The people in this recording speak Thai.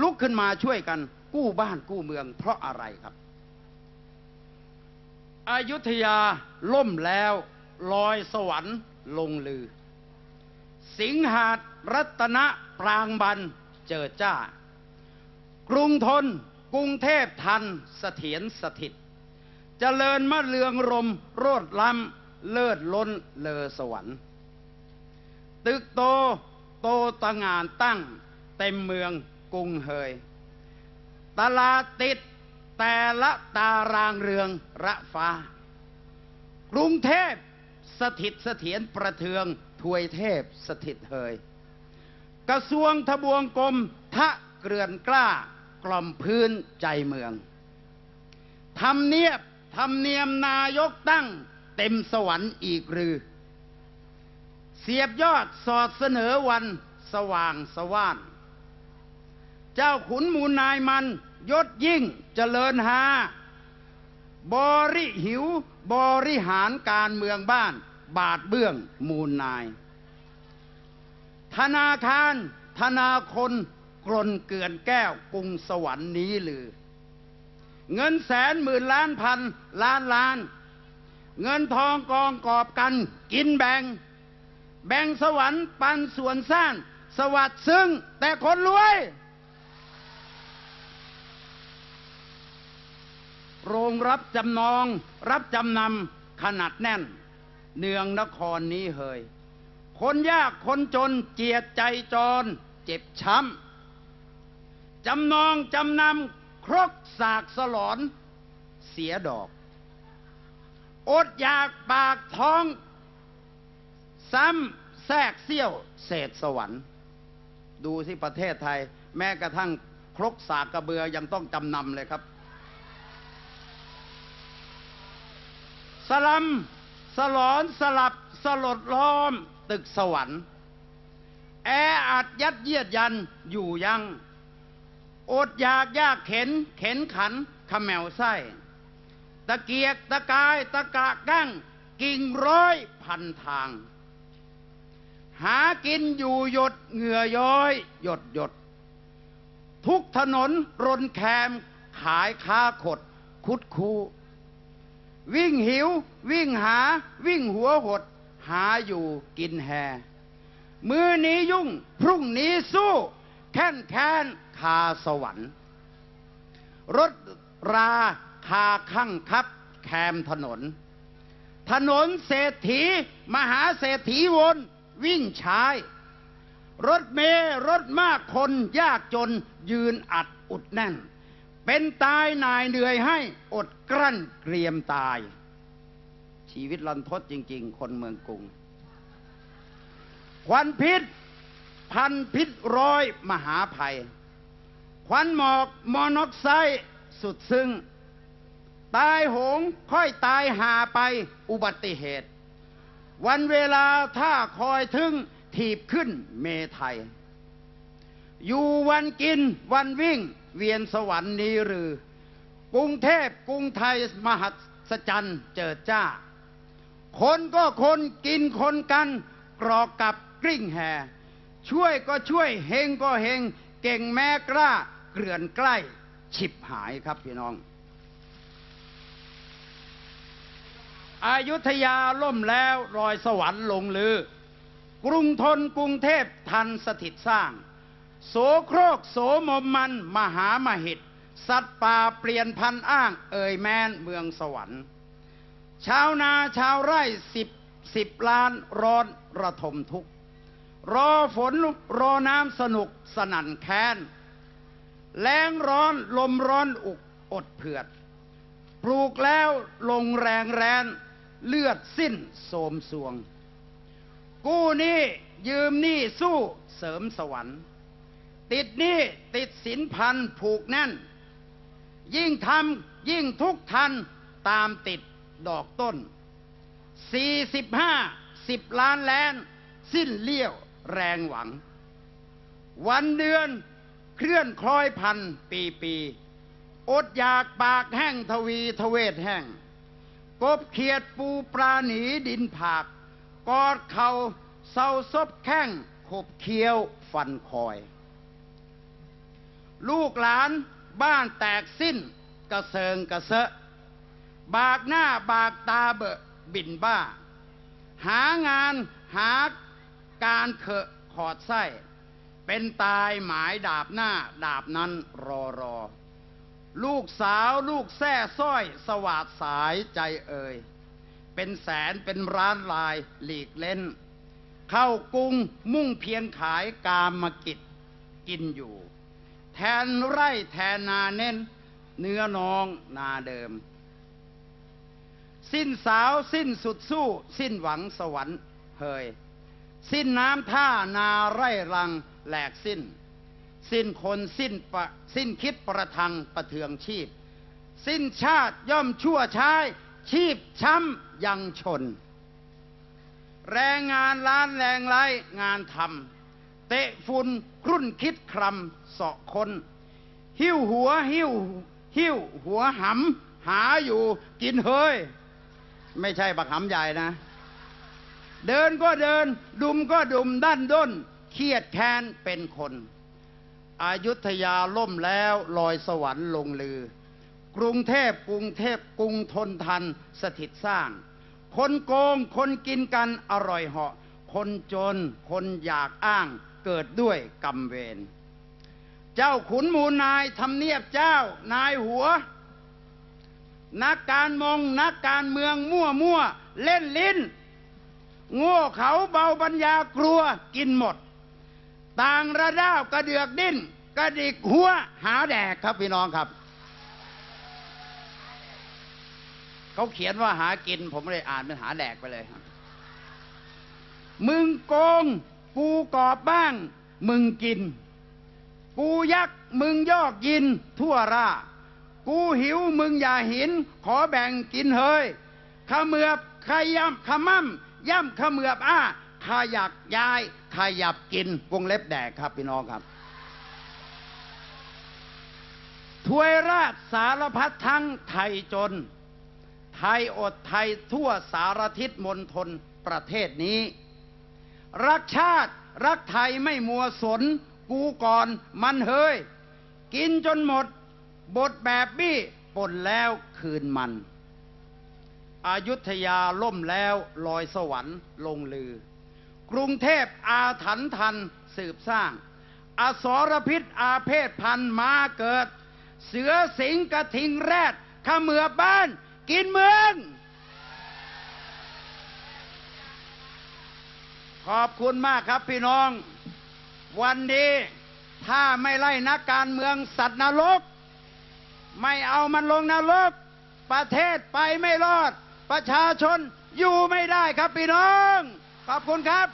ลุกขึ้นมาช่วยกันกู้บ้านกู้เมือง เพราะอะไรครับอยุธยาล่มแล้วลอยสวรรค์ลงลือ สิงหาดรัตนปรางบันเจอจ้า กรุงทนกรุงเทพทันเสถียรสถิตเจริญมะเรืองรมโรดล้ำเลิศล้นเลอสวรรค์ ตึกโตโตตะงานตั้งเต็มเมือง กรุงเฮย ตลาดติดแต่ละตารางเรืองระฟ้า กรุงเทพสถิตเสถียรประเทืองถวยเทพสถิตเฮย กระทรวงทบวงกรมทะเกลื่อนกล้ากล่อมพื้นใจเมืองทำเนียบทำเนียมนายกตั้งเต็มสวรรค์อีกหรือ เสียบยอดสอดเสนอวันสว่างสว่าน เจ้าขุนมูลนายมัน ยศยิ่งเจริญหา บริหิว บริหารการเมืองบ้าน บาดเบื้องมูลนาย ธนาคาร ธนาคน กรนเกลื่อนแก้วกรุงสวรรค์นี้หรือ เงินแสนหมื่นล้านพัน ล้านล้าน เงินทองกองกอบกัน กินแบ่ง แบ่งสวรรค์ปันส่วนสร้างสวัสดิ์ซึ่งแต่คนรวย โรงรับจำนอง รับจำนำขนาดแน่น เนืองนครนี้เฮย คนยากคนจนเจียดใจจร เจ็บช้ำจำนองจำนำครกสากสลอน เสียดอก อดอยากปากท้อง ซ้ำแทรกเสี้ยวเศษสวรรค์ ดูสิประเทศไทย แม้กระทั่งครกสากกระเบือยังต้องจำนำเลยครับ สลัมสลอนสลับสลดล้อม ตึกสวรรค์ แออัดยัดเยียดยันอยู่ยังอดอยากยากเข็น เข็นขันขมแมวไส้ ตะเกียกตะกายตะกะกั้ง กิ่งร้อยพันทาง หากินอยู่หยดเหงื่อย้อย หยดหยด ทุกถนนรนแคมขายค้าขด คุดคู วิ่งหิว วิ่งหา วิ่งหัวหด หาอยู่กินแฮ มือนี้ยุ่ง พรุ่งนี้สู้ แค้นแค้นคาสวรรค์ รถราคาข้างคับ แคมถนน ถนนเศรษฐี มหาเศรษฐีวนวิ่งใช้รถเมล์รถมากคนยากจนยืนอัดอุดแน่น เป็นตายนายเหนื่อยให้อดกลั้นเกรียมตาย ชีวิตลันทดจริง ๆ คนเมืองกรุง ควันพิษ พันพิษร้อยมหาภัย ควันหมอกมอนอกไซด์สุดซึ่งตายโหงค่อยตายหาไปอุบัติเหตุ วันเวลาถ้าคอยถึงถีบขึ้นเมไทย อยู่วันกินวันวิ่ง เวียนสวรรค์นี้หรือ กรุงเทพกรุงไทยมหัศจรรย์เจิดจ้า คนก็คนกินคนกัน กรอกกับกริ่งแห่ช่วยก็ช่วยเฮงก็เฮงเก่งแม้กล้าเกลื่อนใกล้ฉิบหายครับพี่น้อง อายุทยาล่มแล้วรอยสวรรค์ลงลือ กรุงทนกรุงเทพทันสถิตสร้าง โสโครกโสมมมัน มหามหิต สัตว์ป่าเปลี่ยนพันอ้าง เอ่ยแมนเมืองสวรรค์ ชาวนาชาวไร่สิบสิบล้านร้อนระทมทุกข์รอฝนรอน้ำสนุกสนั่นแค้น แรงร้อนลมร้อนอุกอดเผือด ปลูกแล้วลงแรงแรนเลือดสิ้นโสมสวง กู้นี้ยืมนี้สู้เสริมสวรรค์ ติดหนี้ติดสินพันผูกแน่น ยิ่งทำยิ่งทุกทันตามติดดอกต้นสี่สิบห้าสิบล้านแลนสิ้นเลี้ยวแรงหวัง วันเดือนเคลื่อนคล้อยพันปีปีอดอยากปากแห้งทวีทเวศแห้ง กบเขียดปูปลาหนีดินผาก กอดเขาเศร้าซบแข้งขบเคี้ยวฟันคอย ลูกหลานบ้านแตกสิ้น กระเซิงกระเซะ บากหน้าบากตาเบอะบินบ้า หางานหาการเขอะขอดไส้ เป็นตายหมายดาบหน้าดาบนั้นรอรอ ลูกสาวลูกแท่สร้อยสวาดสายใจเอ่ย เป็นแสนเป็นร้านลายหลีกเล่น เข้ากรุงมุ่งเพียงขายกามมากิจกินอยู่ แทนไร่แทนนาเน้น เนื้อน้องนาเดิม สิ้นสาวสิ้นสุดสู้ สิ้นหวังสวรรค์เฮย สิ้นน้ำท่านาไร่รังแหลกสิ้น สิ้นคนสิ้นปะสิ้นคิดประทังประเทืองชีพ สิ้นชาติย่อมชั่วช้ายชีพช้ำยังชน แรงงานล้านแรงไรงานทำ เตะฝุ่นครุ่นคิดครำเสาะคน หิ้วหัวหิ้วหิ้วหัวหำหาอยู่กินเฮยไม่ใช่บักหำใหญ่นะ เดินก็เดิน ดุมก็ดุมด้านด้นเครียดแค้นเป็นคนอายุทยาล่มแล้วลอยสวรรค์ลงลือ กรุงเทพกรุงเทพกรุงทนทันสถิตสร้าง คนโกงคนกินกันอร่อยเหาะ คนจนคนอยากอ้าง เกิดด้วยกรรมเวร เจ้าขุนมูลนายทำเนียบเจ้านายหัว นักการมองนักการเมืองมั่วมั่วเล่นลิ้น โง่เขาเบาปัญญากลัวกินหมด ต่างระด้าวกระเดือกดิ้นกระดิกหัวหาแดกครับพี่น้องครับ เขาเขียนว่าหากินผมเลยอ่านเป็นหาแดกไปเลยครับมึงโกง กูกอบบ้าง มึงกิน กูยักมึงยอกยิน ทั่วรากูหิวมึงอย่าหิน ขอแบ่งกินเฮยขมือบขย่ำขมั่มย่ำขมือบอ้าขยักย้ายขยับกินวงเล็บแดกครับพี่น้องครับถวยราชสารพัดทั้งไทยจน ไทยอดไทยทั่วสารทิศมณฑลประเทศนี้ รักชาติ รักไทยไม่มัวสน กูก่อนมันเฮย กินจนหมด บทแบบบี้ปนแล้วคืนมัน อายุทยาล่มแล้วลอยสวรรค์ลงลือ กรุงเทพอาถรรพ์ทันสืบสร้าง อสรพิษอาเพศพันมาเกิด เสือสิงกระทิงแรดขมือบ้าน กินเมือง ขอบคุณมากครับพี่น้อง วันนี้ถ้าไม่ไล่นักการเมืองสัตว์นรก ไม่เอามันลงนรก ประเทศไปไม่รอด ประชาชนอยู่ไม่ได้ครับพี่น้อง ขอบคุณครับ